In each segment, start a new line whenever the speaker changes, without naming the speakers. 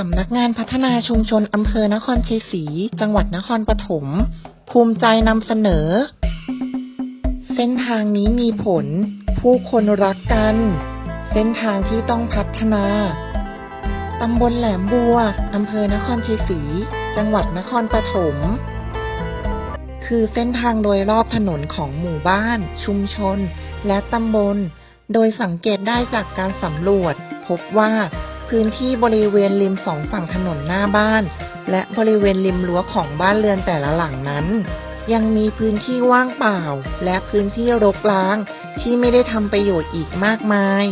สำนักงานพัฒนาชุมชนอำเภอนครชัยศรีจังหวัดนครปฐมภูมิใจนำเสนอ เส้นทางนี้มีผล ผู้คนรักกัน เส้นทางที่ต้องพัฒนาตำบลแหลมบัวอำเภอนครชัยศรีจังหวัดนครปฐมคือเส้นทางโดยรอบถนนของหมู่บ้าน ชุมชน และตำบล โดยสังเกตได้จากการสำรวจ พบว่า พื้นที่บริเวณริมสองฝั่งถนนหน้าบ้าน และบริเวณริมรั้วของบ้านเรือนแต่ละหลังนั้น ยังมีพื้นที่ว่างเปล่า และพื้นที่รกร้างที่ไม่ได้ทำประโยชน์อีกมากมาย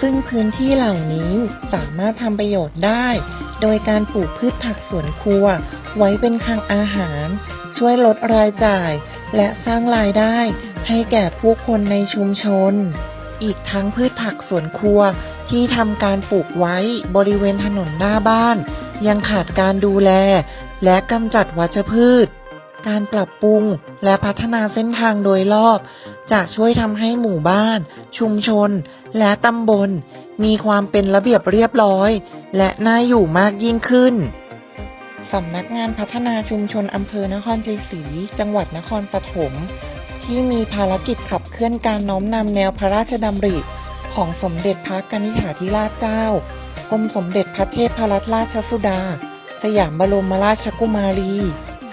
ซึ่งพื้นที่เหล่านี้สามารถทำประโยชน์ได้ โดยการปลูกพืชผักสวนครัว ไว้เป็นคลังอาหาร ช่วยลดรายจ่าย และสร้างรายได้ให้แก่ผู้คนในชุมชน อีกทั้งพืชผักสวนครัว ที่ทำการปลูกไว้บริเวณถนนหน้าบ้าน ยังขาดการดูแล และกำจัดวัชพืช การปรับปรุงและพัฒนาเส้นทางโดยรอบ จะช่วยทำให้หมู่บ้าน ชุมชน และตำบล มีความเป็นระเบียบเรียบร้อย และน่าอยู่มากยิ่งขึ้นสำนักงานพัฒนาชุมชนอำเภอนครชัยศรีจังหวัดนครปฐมที่มีภารกิจขับเคลื่อนการน้อมนำแนวพระราชดำริ ของสมเด็จพระกนิษฐาธิราชเจ้ากรมสมเด็จพระเทพรัตนราชสุดา สยามบรมราชกุมารี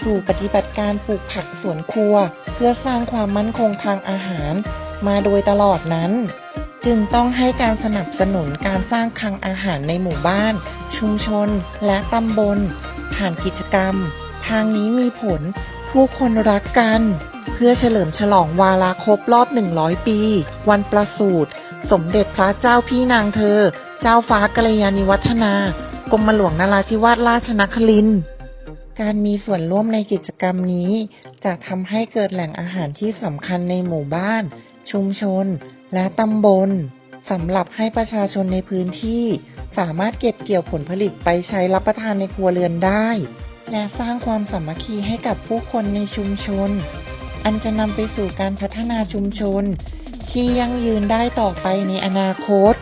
สู่ปฏิบัติการปลูกผักสวนครัว เพื่อสร้างความมั่นคงทางอาหาร มาโดยตลอดนั้น จึงต้องให้การสนับสนุนการสร้างคลังอาหารในหมู่บ้าน ชุมชน และตำบลผ่านกิจกรรม ทางนี้มีผลผู้คนรักกัน เพื่อเฉลิมฉลองวาระครบรอบ 100 ปี วันประสูติสมเด็จพระเจ้าพี่นางเธอ เจ้าฟ้ากัลยาณิวัฒนากรมหลวงนราธิวาสราชนครินทร์การมีส่วนร่วมในกิจกรรมนี้ จะทำให้เกิดแหล่งอาหารที่สำคัญในหมู่บ้าน ชุมชน และตำบลสำหรับให้ประชาชนในพื้นที่ สามารถเก็บเกี่ยวผลผลิตไปใช้รับประทานในครัวเรือนได้ และสร้างความสามัคคีให้กับผู้คนในชุมชน อันจะนำไปสู่การพัฒนาชุมชน ที่ยั่งยืนได้ต่อไปในอนาคต